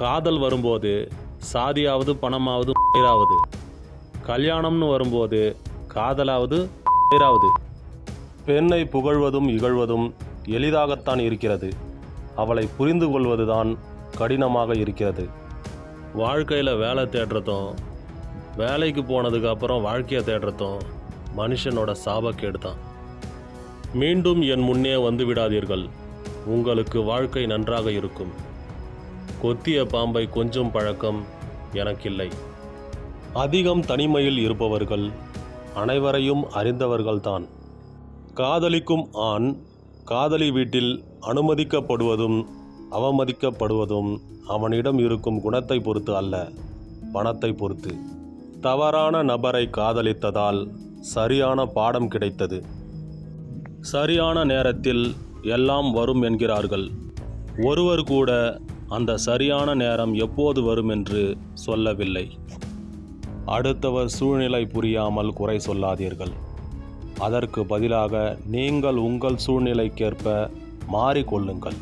காதல் வரும்போது சாதியாவது பணமாவது உயிராவது கல்யாணம்னு வரும்போது காதலாவது உயிராவது பெண்ணை புகழ்வதும் இகழ்வதும் எளிதாகத்தான் இருக்கிறது. அவளை புரிந்து கொள்வதுதான் கடினமாக இருக்கிறது. வாழ்க்கையில் வேலை தேடுறதும் வேலைக்கு போனதுக்கு அப்புறம் வாழ்க்கையை தேடுறதும் மனுஷனோட சாபக்கேடு தான் மீண்டும் என் முன்னே வந்து விடாதீர்கள். உங்களுக்கு வாழ்க்கை நன்றாக இருக்கும். கொத்திய பாம்பை கொஞ்சம் பழக்கம் எனக்கில்லை. அதிகம் தனிமையில் இருப்பவர்கள் அனைவரையும் அறிந்தவர்கள்தான். காதலிக்கும் ஆண் காதலி வீட்டில் அனுமதிக்கப்படுவதும் அவமதிக்கப்படுவதும் அவனிடம் இருக்கும் குணத்தை பொறுத்து அல்ல பணத்தை பொறுத்து. தவறான நபரை காதலித்ததால் சரியான பாடம் கிடைத்தது. சரியான நேரத்தில் எல்லாம் வரும் என்கிறார்கள். ஒருவர் கூட அந்த சரியான நேரம் எப்போது வரும் என்று சொல்லவில்லை. அடுத்தவர் சூழ்நிலை புரியாமல் குறை சொல்லாதீர்கள். அதற்கு பதிலாக நீங்கள் உங்கள் சூழ்நிலைக்கேற்ப மாறிக்கொள்ளுங்கள்.